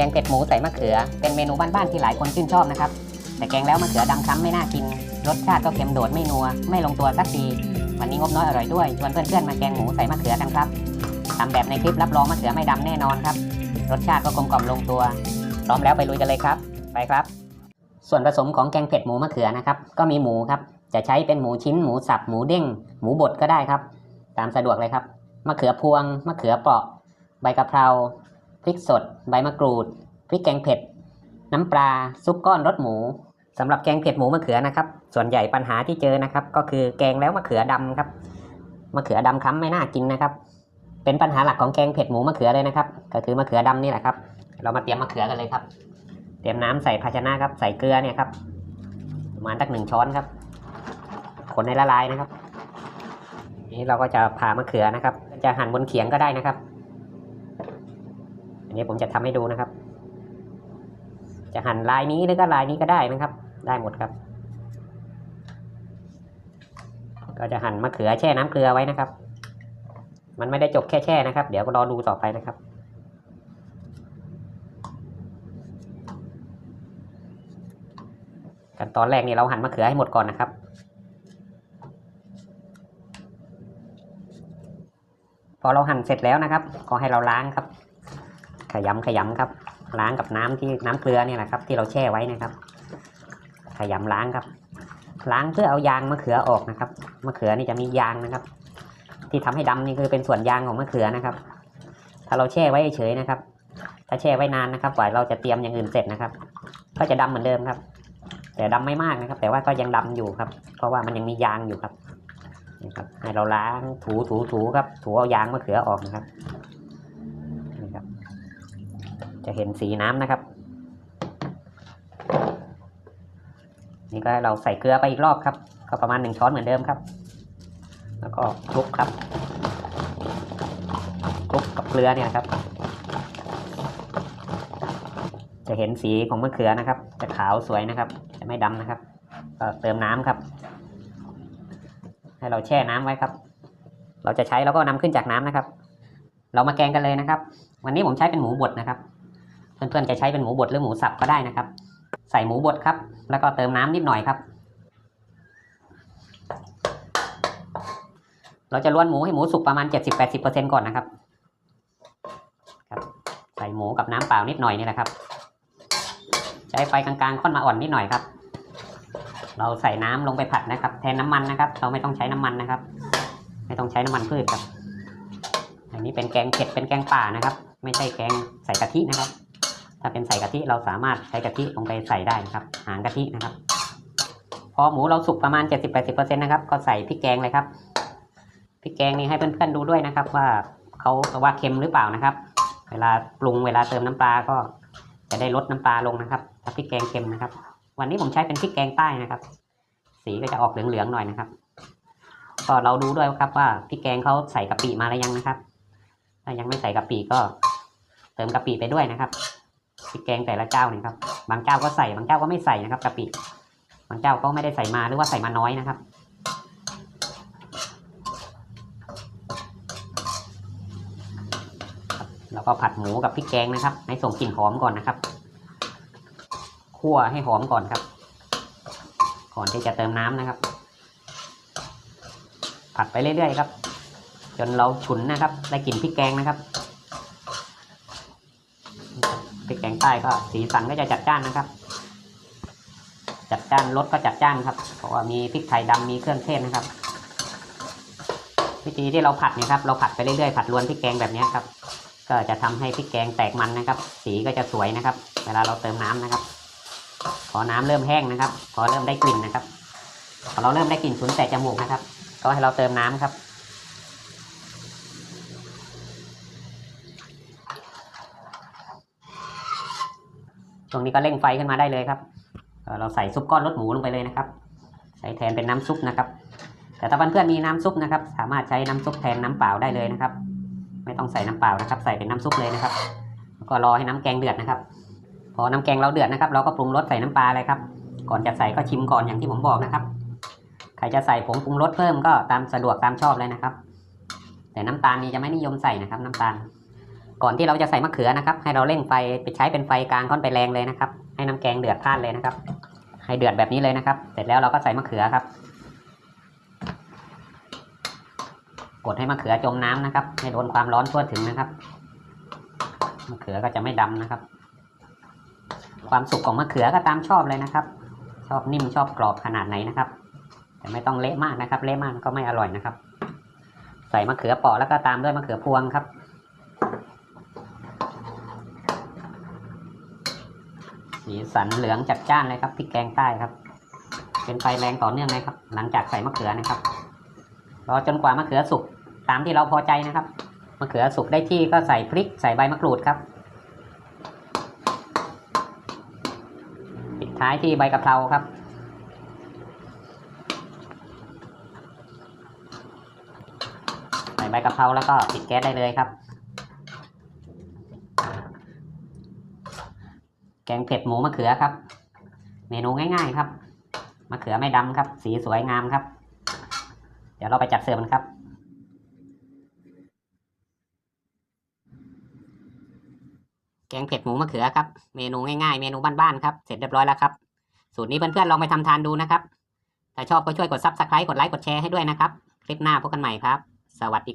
กงเผ็ดหมูใส่มะเขือ เป็นเมนูบ้านๆที่หลายคนชื่นชอบนะครับ แต่แกงแล้วมะเขือดำค้ำไม่น่ากิน รสชาติก็เค็มโดดไม่นัว ไม่ลงตัวสักที วันนี้งบน้อยอร่อยด้วย ชวนเพื่อนๆมาแกงหมูใส่มะเขือกันครับทำแบบในคลิปรับรองมะเขือไม่ดำแน่นอนครับ รสชาติก็กลมกล่อมลงตัว พร้อมแล้วไปลุยกันเลยครับ ไปครับ ส่วนผสมของแกงเผ็ดหมูมะเขือนะครับ ก็มีหมูครับ จะใช้เป็นหมูชิ้น หมูสับ หมูเด้ง หมูบดก็ได้ครับ ตามสะดวกเลยครับ มะเขือพวง มะเขือเปราะ ใบกะเพรา พริกสด ใบมะกรูด พริกแกงเผ็ด น้ำปลา ซุปก้อนรสหมูสำหรับแกงเผ็ดหมูมะเขือนะครับ ส่วนใหญ่ปัญหาที่เจอนะครับ ก็คือแกงแล้วมะเขือดำครับ มะเขือดำค้ำไม่น่ากินนะครับ เป็นปัญหาหลักของแกงเผ็ดหมูมะเขือเลยนะครับ ก็คือมะเขือดำนี่แหละครับ เรามาเตรียมมะเขือกันเลยครับ เตรียมน้ำใส่ภาชนะครับ ใส่เกลือเนี่ยครับ ประมาณสักหนึ่งช้อนครับ คนให้ละลายนะครับ นี้เราก็จะผ่ามะเขือนะครับ จะหั่นบนเขียงก็ได้นะครับ อันนี้ผมจะทำให้ดูนะครับ จะหั่นลายนี้หรือก็ลายนี้ก็ได้นะครับ ได้หมดครับ ก็จะหั่นมะเขือแช่น้ำเกลือไว้นะครับ มันไม่ได้จบแค่แช่นะครับ เดี๋ยวก็รอดูต่อไปนะครับขั้นตอนแรกนี่เราหั่นมะเขือให้หมดก่อนนะครับพอเราหั่นเสร็จแล้วนะครับ ก็ให้เราล้างครับ ขยำขยำครับ ล้างกับน้ำที่น้ำเกลือเนี่ยนะครับ ที่เราแช่ไว้นะครับ ขยำล้างครับ ล้างเพื่อเอายางมะเขือออกนะครับมะเขือนี่จะมียางนะครับ ที่ทำให้ดำนี่คือเป็นส่วนยางของมะเขือนะครับ ถ้าเราแช่ไว้เฉยนะครับ ถ้าแช่ไว้นานนะครับกว่าเราจะเตรียมอย่างอื่นเสร็จนะครับ ก็จะดำเหมือนเดิมครับ แต่ดำไม่มากนะครับ แต่ว่าก็ยังดำอยู่ครับ เพราะว่ามันยังมียางอยู่ครับนี่ครับให้เราล้างถูถูถูครับ ถูเอายางมะเขือออกนะครับ จะเห็นสีน้ำนะครับ นี่ก็ให้เราใส่เกลือไปอีกรอบครับ ก็ประมาณหนึ่งช้อนเหมือนเดิมครับ แล้วก็คลุกครับคลุกกับเกลือเนี่ยครับ จะเห็นสีของมะเขือนะครับ จะขาวสวยนะครับ จะไม่ดำนะครับ ก็เติมน้ำครับ ให้เราแช่น้ำไว้ครับ เราจะใช้แล้วก็นำขึ้นจากน้ำนะครับ เรามาแกงกันเลยนะครับ วันนี้ผมใช้เป็นหมูบดนะครับ เพื่อนๆจะใช้เป็นหมูบดหรือหมูสับก็ได้นะครับ ใส่หมูบดครับ แล้วก็เติมน้ำนิดหน่อยครับ เราจะล้วนหมูให้หมูสุกประมาณ 70-80%ก่อนนะครับครับใส่หมูกับน้ำเปล่านิดหน่อยนี่แหละครับ ใช้ไฟกลางๆค่อนมาอ่อนนิดหน่อยครับ เราใส่น้ำลงไปผัดนะครับ แทนน้ำมันนะครับ เราไม่ต้องใช้น้ำมันนะครับ ไม่ต้องใช้น้ำมันพืชครับ อันนี้เป็นแกงเผ็ดเป็นแกงป่านะครับ ไม่ใช่แกงใส่กะทินะครับ ถ้าเป็นใส่กะทิเราสามารถใช้กะทิลงไปใส่ได้นะครับ หางกะทินะครับ พอหมูเราสุกประมาณ 70-80%นะครับก็ใส่พริกแกงเลยครับพริกแกงนี่ให้เพื่อนๆดูด้วยนะครับ ว่าเขาว่าเค็มหรือเปล่านะครับ เวลาปรุงเวลาเติมน้ำปลาก็จะได้ลดน้ำปลาลงนะครับถ้าพริกแกงเค็มนะครับ วันนี้ผมใช้เป็นพริกแกงใต้นะครับ สีก็จะออกเหลืองๆหน่อยนะครับก็เราดูด้วยครับว่าพริกแกงเขาใส่กะปิมาแล้วยังนะครับ ถ้ายังไม่ใส่กะปิก็เติมกะปิไปด้วยนะครับ พริกแกงแต่ละเจ้าเนี่ยครับ บางเจ้าก็ใส่ บางเจ้าก็ไม่ใส่นะครับกะปิ บางเจ้าก็ไม่ได้ใส่มาหรือว่าใส่มาน้อยนะครับ แล้วก็ผัดหมูกับพริกแกงนะครับ ให้ส่งกลิ่นหอมก่อนนะครับ คั่วให้หอมก่อนครับ ก่อนที่จะเติมน้ำนะครับ ผัดไปเรื่อยๆครับ จนเราฉุนนะครับ ได้กลิ่นพริกแกงนะครับ พริกแกงใต้ก็สีสันก็จะจัดจ้านนะครับ จัดจ้านรสก็จัดจ้านครับ เพราะว่ามีพริกไทยดำมีเครื่องเทศนะครับ วิธีที่เราผัดนี่ครับ เราผัดไปเรื่อยๆผัดรวนพริกแกงแบบนี้ครับ ก็จะทำให้พริกแกงแตกมันนะครับ สีก็จะสวยนะครับ เวลาเราเติมน้ำนะครับ พอน้ำเริ่มแห้งนะครับ พอเริ่มได้กลิ่นนะครับ พอเราเริ่มได้กลิ่นฉุนแต่จมูกนะครับ ก็ให้เราเติมน้ำครับ ตรงนี้ก็เร่งไฟขึ้นมาได้เลยครับ เราใส่ซุปก้อนรสหมูลงไปเลยนะครับใช้แทนเป็นน้ำซุปนะครับ แต่ถ้าเพื่อนๆมีน้ำซุปนะครับ สามารถใช้น้ำซุปแทนน้ำเปล่าได้เลยนะครับ ไม่ต้องใส่น้ำเปล่านะครับ ใส่เป็นน้ำซุปเลยนะครับแล้วก็รอให้น้ำแกงเดือดนะครับ พอน้ำแกงเราเดือดนะครับ เราก็ปรุงรสใส่น้ำปลาเลยครับ ก่อนจะใส่ก็ชิมก่อนอย่างที่ผมบอกนะครับ ใครจะใส่ผงปรุงรสเพิ่มก็ตามสะดวกตามชอบเลยนะครับ แต่น้ำตาลนี่จะไม่นิยมใส่นะครับ น้ำตาล ก่อนที่เราจะใส่มะเขือนะครับ ให้เราเร่งไฟไปใช้เป็นไฟกลางค่อนไปแรงเลยนะครับ ให้น้ำแกงเดือดพล่านเลยนะครับ ให้เดือดแบบนี้เลยนะครับ เสร็จแล้วเราก็ใส่มะเขือครับ กดให้มะเขือจมน้ำนะครับ ให้โดนความร้อนทั่วถึงนะครับ มะเขือก็จะไม่ดำนะครับ ความสุกของมะเขือก็ตามชอบเลยนะครับ ชอบนิ่มชอบกรอบขนาดไหนนะครับ แต่ไม่ต้องเละมากนะครับ เละมากก็ไม่อร่อยนะครับ ใส่มะเขือปราะแล้วก็ตามด้วยมะเขือพวงครับ สีสันเหลืองจัดจ้านเลยครับพริกแกงใต้ครับ เป็นไฟแรงต่อเนื่องเลยครับ หลังจากใส่มะเขือนะครับรอจนกว่ามะเขือสุกตามที่เราพอใจนะครับมะเขือสุกได้ที่ก็ใส่พริกใส่ใบมะกรูดครับปิดท้ายที่ใบกะเพราครับใส่ใบกะเพราแล้วก็ปิดแก๊สได้เลยครับ แกงเผ็ดหมูมะเขือครับ เมนูง่ายๆครับมะเขือไม่ดำครับ สีสวยงามครับ เดี๋ยวเราไปจัดเสิร์ฟกันครับ แกงเผ็ดหมูมะเขือครับ เมนูง่ายๆ เมนูบ้านๆครับ เสร็จเรียบร้อยแล้วครับ สูตรนี้เพื่อนๆลองไปทำทานดูนะครับ ถ้าชอบก็ช่วยกดซับสไครต์กดไลค์กดแชร์ให้ด้วยนะครับ คลิปหน้าพบกันใหม่ครับ สวัสดีครับ